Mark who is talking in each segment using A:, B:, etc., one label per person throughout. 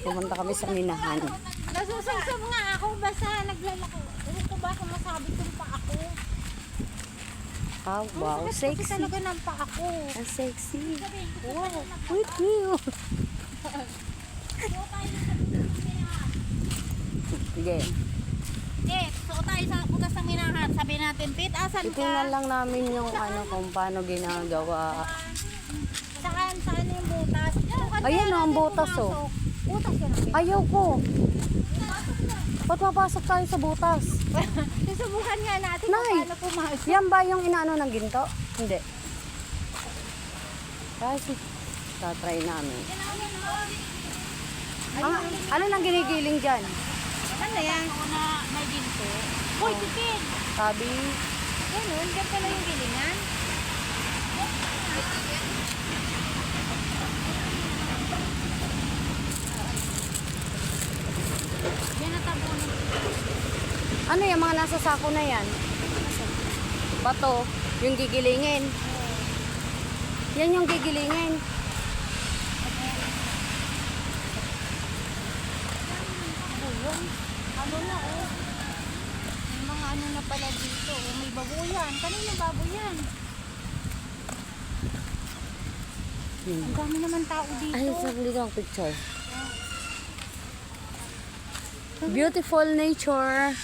A: Pumunta kami sa minahan.
B: Nasusugsog nga ako basta naglalako. Ewan ko ba kung masabit yung pa ako.
A: Ah, wow,
B: Kasi
A: sexy.
B: talaga ng pa ako.
A: Ang sexy.
B: Wow.
A: Wait, you. Sige.
B: Eh, so tayo sa butas ng minahan. Sabi natin, Pete, asan ka?
A: Itingnan lang namin yung ano kung paano ginagawa.
B: Saan? Saan yung butas? Bukas
A: Ayan,
B: kaya
A: oh, ang butas, oh.
B: Butas yan.
A: Ayaw ko. Ba't mapasok tayo sa butas?
B: Susubukan nga natin
A: Nay.
B: kung paano pumasok.
A: Yan ba yung inaano ng ginto? Hindi. Kasi, tatry namin. Ang, ano nang ginigiling dyan?
B: Ano yan? Una, may ginto. Uy, tipid!
A: Sabi,
B: Ganun, dyan pala yung
A: ano yung mga nasa sako na yan? Bato, yung gigilingin. Yan yung gigilingin.
B: Ano na oh. May mga ano na pala dito. Oh, may babuyan. Kanino baboyan?
A: Hmm.
B: Ang dami naman tao dito.
A: Ay, saan dito ang picture? Beautiful nature.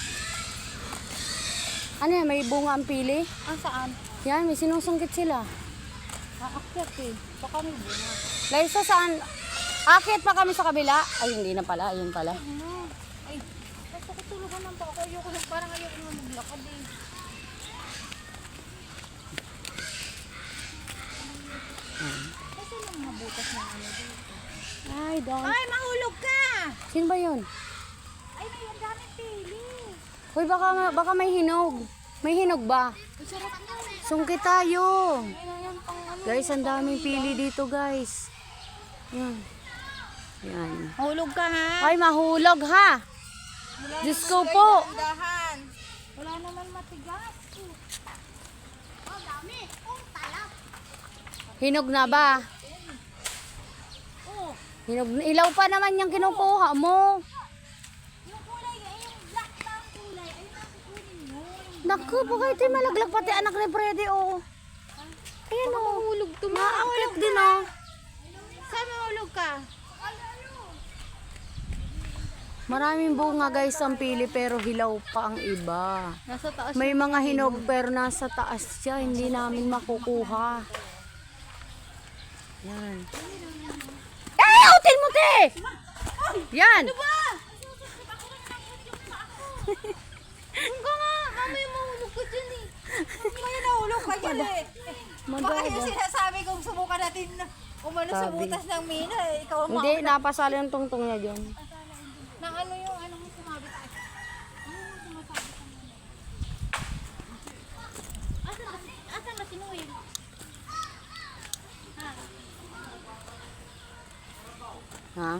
A: Ano yan, may bunga ang pili?
B: Ah, saan?
A: Yan, may sinusungkit sila.
B: Aakyat eh. Baka may bunga.
A: Laisa, saan? Akit pa kami sa kabila. Ay, hindi na pala. Ayun pala.
B: Ano? Ay, basta ko tulugan ng baka. Ayoko na, parang ayoko na maglakad eh. Kasi lang mabutas ng ano dito.
A: Ay, doon.
B: Ay, mahulog ka!
A: Sino ba yun?
B: Ay, may ang daming pili.
A: Hoy, baka, baka may hinog. May hinog ba? Sungkit tayo. Guys, ang daming pili dito, guys. Yan. Yan.
B: Mahulog ka ha?
A: Ay, mahulog ha. Diyos ko po.
B: Dahan. Wala naman matigas. Oh, dami. Oh, talap.
A: Hinog na ba?
B: Oh,
A: Hinog na. Ilaw pa naman yung kinukuha mo.
B: yung kulay, ay yung black na ang kulay. Ay, nakukunin mo.
A: Naku, baka ito'y malaglag pati anak ni Freddy, oh. Ayan, oh.
B: Mahulog to.
A: Maakit din, oh.
B: Saan mahulog ka?
A: Maraming bunga, guys, ang pili, pero hilaw pa ang iba.
B: Nasa taas.
A: May mga hinog, pero nasa taas siya. Hindi namin makukuha. Yan. Eh, utin mo, te! Yan.
B: ba? Ang ka nga. Mamaya mahulog ka dyan eh. Mamaya dyan eh. Baka yung sinasabi kong subukan natin umano sa
A: Sabi.
B: butas ng mina eh. Ikaw ang
A: Hindi,
B: mauna.
A: napasali yung tungtong niya dyan.
B: Nang ano yung ano mo. Ano yung sumasabit ang mina? Asan Noel? Ha?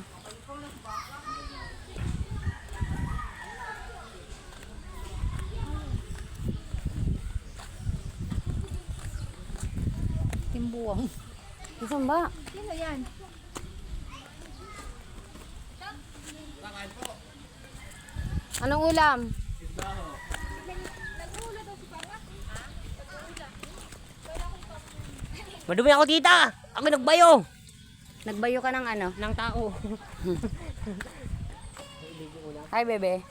A: Ha?
B: Timbuang.
A: Isan ba?
B: Sino yan?
A: Anong ulam?
C: Madumi ako tita. Ako nagbayo.
A: Nagbayo ka ng ano?
C: Ng tao.
A: Hi, bebe.